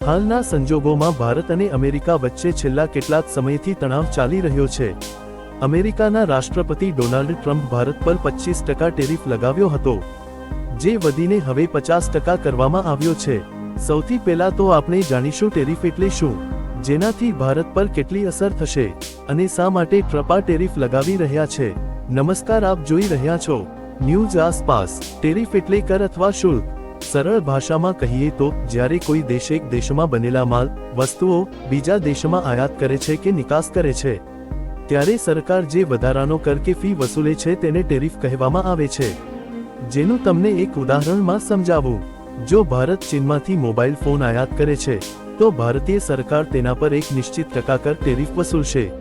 હાલના સંજોગોમાં ભારત અને અમેરિકા વચ્ચે છેલ્લા કેટલાક સમયથી તણાવ ચાલી રહ્યો છે. અમેરિકાના રાષ્ટ્રપતિ ડોનાલ્ડ ટ્રમ્પ ભારત પર પચીસ ટકા ટેરિફ લગાવ્યો હતો, જે વધીને હવે પચાસ ટકા કરવામાં આવ્યો છે. સૌથી પહેલા તો આપણે જાણીશું ટેરિફ એટલે શું, જેનાથી ભારત પર કેટલી અસર થશે અને શા માટે ટ્રપા ટેરિફ લગાવી રહ્યા છે. નમસ્કાર, આપ જોઈ રહ્યા છો ન્યૂઝ આસપાસ. ટેરિફ એટલે કર અથવા શુલ્ક. સરળ ભાષામાં કહીએ તો, જ્યારે કોઈ દેશ એક દેશમાં બનેલા માલ, વસ્તુઓ, બીજા દેશમાં આયાત કરે છે કે નિકાસ કરે છે, ત્યારે સરકાર જે વધારાનો કર કે ફી વસૂલે છે તેને ટેરિફ કહેવામાં આવે છે. જેનું તમને એક ઉદાહરણમાં સમજાવું. જો ભારત ચીનમાંથી મોબાઈલ ફોન આયાત કરે છે, તો ભારતીય સરકાર તેના પર એક નિશ્ચિત ટકા કર ટેરિફ વસૂલશે.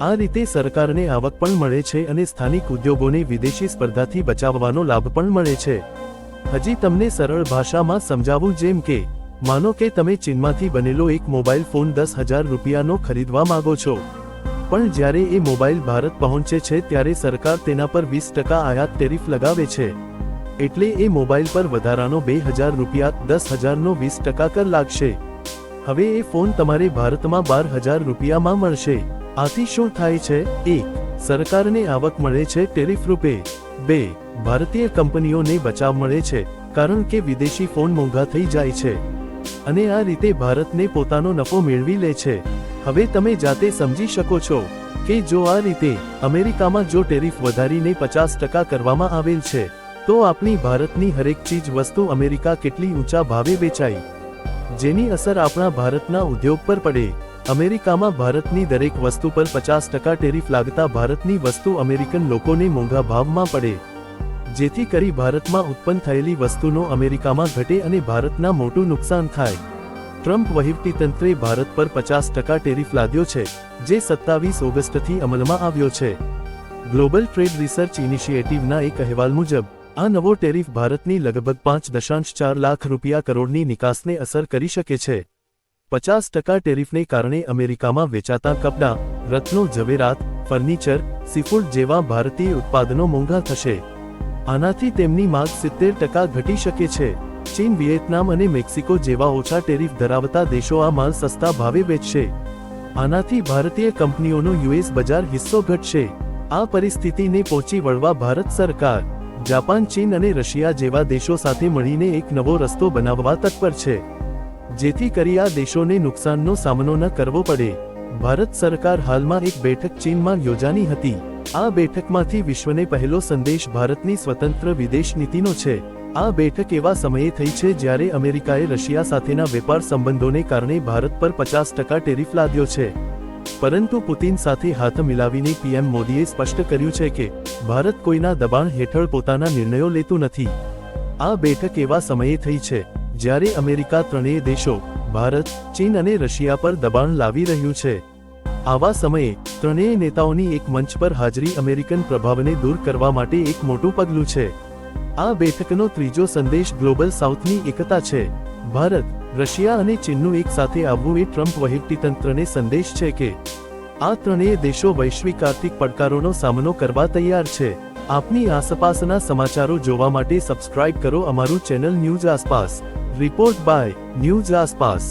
આ રીતે સરકારને આવક પણ મળે છે અને સ્થાનિક ઉદ્યોગોને વિદેશી સ્પર્ધાથી બચાવવાનો લાભ પણ મળે છે. હજી તમને સરળ ભાષામાં સમજાવું જેમ કે, માનો કે તમે ચીનમાંથી બનેલો એક મોબાઈલ ફોન દસ હજાર રૂપિયાનો ખરીદવા માંગો છો. પણ જ્યારે એ મોબાઈલ ભારત પહોંચે છે ત્યારે સરકાર તેના પર વીસ ટકા આયાત ટેરિફ લગાવે છે. એટલે એ મોબાઈલ પર વધારાનો બે હજાર રૂપિયા, દસ હજારનો વીસ ટકા કર લાગશે. હવે એ ફોન તમારે ભારતમાં બાર હજાર રૂપિયામાં મળશે. આથી શું થાય છે? એક, સરકારને આવક મળે છે ટેરિફ રૂપે. બે, ભારતીય કંપનીઓને બચાવ મળે છે, કારણ કે વિદેશી ફોન મોંઘા થઈ જાય છે. અને આ રીતે ભારતને પોતાનો નફો મેળવી લે છે. હવે તમે જાતે સમજી શકો છો કે જો આ રીતે અમેરિકામાં જો ટેરિફ વધારીને પચાસ ટકા કરવામાં આવેલ છે, તો આપણી ભારતની હરેક ચીજ વસ્તુ અમેરિકા કેટલી ઊંચા ભાવે વેચાઈ જેની અસર આપણા ભારતના ઉદ્યોગ પર પડે. અમેરિકામાં ભારતની દરેક વસ્તુ પર પચાસ ટકા ટેરિફ લાગતા ભારતની વસ્તુ અમેરિકન લોકોને મોંઘા ભાવમાં પડે. જેથી કરી ભારતમાં ઉત્પન્ન થયેલી વસ્તુનો અમેરિકામાં ઘટે અને ભારતના મોટું નુકસાન થાય. ટ્રમ્પ વહીવટીતંત્રે ભારત પર પચાસ ટકા ટેરિફ લાદ્યો છે, જે સત્તાવીસ ઓગસ્ટથી અમલમાં આવ્યો છે. ગ્લોબલ ટ્રેડ રિસર્ચ ઇનિશિયેટિવના એક અહેવાલ મુજબ, આ નવો ટેરિફ ભારતની લગભગ પાંચ દશાંશ ચાર લાખ રૂપિયા કરોડની નિકાસને અસર કરી શકે છે. પચાસ ટકા ટેરિફને કારણે અમેરિકામાં વેચાતા કપડાં, રત્નો, ઝવેરાત, ફર્નિચર, સીફૂડ જેવા ભારતીય ઉત્પાદનો મોંઘા થશે. આનાથી તેમની માંગ સિત્તેર ટકા ઘટી શકે છે. ચીન, વિયેતનામ અને મેક્સિકો જેવા ઓછા ટેરિફ ધરાવતા દેશો આ માલ સસ્તા ભાવે વેચશે. આનાથી ભારતીય કંપનીઓનો યુએસ બજાર હિસ્સો ઘટશે. આ પરિસ્થિતિને પહોંચી વળવા ભારત સરકાર, જાપાન, ચીન અને રશિયા જેવા દેશો સાથે મળીને એક નવો રસ્તો બનાવવા તત્પર છે. જેથી કરી આ દેશોને નુકસાનનો સામનો ન કરવો પડે. ભારત સરકાર હાલમાં એક બેઠક ચીનમાં યોજાની હતી. આ બેઠકમાંથી વિશ્વને પહેલો સંદેશ ભારતની સ્વતંત્ર વિદેશ નીતિનો છે. આ બેઠક એવા સમયે થઈ છે જ્યારે અમેરિકાએ રશિયા સાથેના વેપાર સંબંધોને કારણે ભારત પર પચાસ ટકા ટેરિફ લાદ્યો છે. પરંતુ પુતિન સાથે હાથ મિલાવીને પીએમ મોદીએ સ્પષ્ટ કર્યું છે કે, ભારત કોઈના દબાણ હેઠળ પોતાના નિર્ણયો લેતું નથી. આ બેઠક એવા સમયે થઈ છે જ્યારે અમેરિકા ત્રણેય દેશો, ભારત, ચીન અને રશિયા પર દબાણ લાવી રહ્યું છે. આવા સમયે, ત્રણેય નેતાઓની એક મંચ પર હાજરી અમેરિકન પ્રભાવને દૂર કરવા માટે એક મોટું પગલું છે. આ બેઠકનો ત્રીજો સંદેશ ગ્લોબલ સાઉથની એકતા છે. ભારત, રશિયા અને ચીનનું એક સાથે આવવું એ ટ્રમ્પ વહીવટીતંત્રને સંદેશ છે કે, આ ત્રણેય દેશો વૈશ્વિક આર્થિક પડકારોનો સામનો કરવા તૈયાર છે. આપની આસપાસના સમાચારો જોવા માટે સબસ્ક્રાઇબ કરો અમારું channel news Aaspaas. Report by news Aaspaas